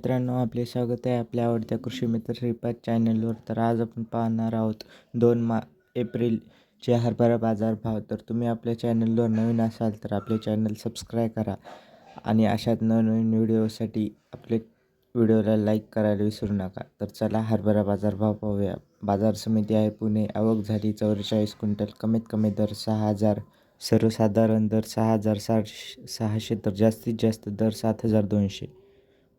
मित्रांनो आपले स्वागत आहे आपल्या आवडत्या कृषी मित्र श्रीपाद चॅनलवर. तर आज आपण पाहणार आहोत दोन मा एप्रिलचे हरभरा बाजार भाव. तर तुम्ही आपल्या चॅनलवर नवीन असाल तर आपले चॅनल सबस्क्राईब करा आणि अशात नवनवीन व्हिडिओसाठी आपले व्हिडिओला लाईक करायला विसरू नका. तर चला हरभरा बाजार भाव पाहूया. बाजार समिती आहे पुणे. आवक झाली चौवेचाळीस क्विंटल. कमीत कमी दर सहा हजार सर्वसाधारण दर सहा हजार सातशे सहाशे तर जास्तीत जास्त दर सात हजार दोनशे.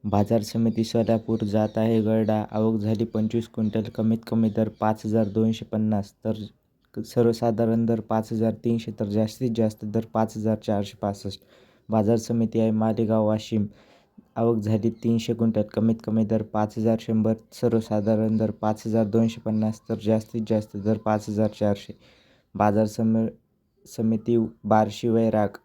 बाजार समिती सोलापूर जात आहे. गरडा आवक झाली पंचवीस क्विंटल कमीत कमी दर पाच हजार दोनशे पन्नास तर सर्वसाधारण दर पाच हजार तीनशे तर जास्तीत जास्त दर पाच हजार चारशे पासष्ट. बाजार समिती आहे मालेगाव वाशिम. आवक झाली तीनशे क्विंटल कमीत कमी दर पाच हजार शंभर सर्वसाधारण दर पाच हजार दोनशे पन्नास तर जास्तीत जास्त दर पाच हजार चारशे. बाजार सम समिती बार्शी वैराग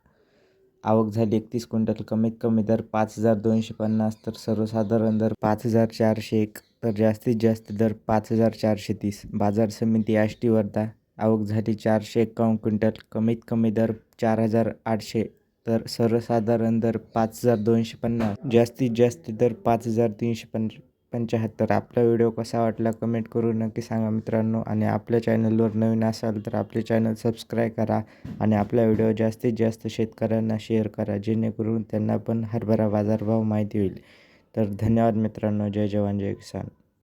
आवक झाली एकतीस क्विंटल कमीत कमी दर पाच हजार दोनशे पन्नास तर सर्वसाधारण दर पाच हजार चारशे एक तर जास्तीत जास्त दर पाच हजार चारशे तीस. बाजार समिती आष्टी वर्धा आवक झाली चारशे एकावन्न क्विंटल कमीत कमी दर चार हजार आठशे तर सर्वसाधारण दर पाच हजार दोनशे पन्नास. जास्तीत जास्त दर पाच हजार तीनशे पन्नास. पंच्याहत्तर. आपला व्हिडिओ कसा वाटला कमेंट करून नक्की सांगा मित्रांनो. आणि आपल्या चॅनलवर नवीन असाल तर आपले चॅनल सबस्क्राईब करा आणि आपला व्हिडिओ जास्तीत जास्त शेतकऱ्यांना शेअर करा जेणेकरून त्यांना पण हरभरा बाजारभाव माहिती होईल. तर धन्यवाद मित्रांनो. जय जवान जय किसान.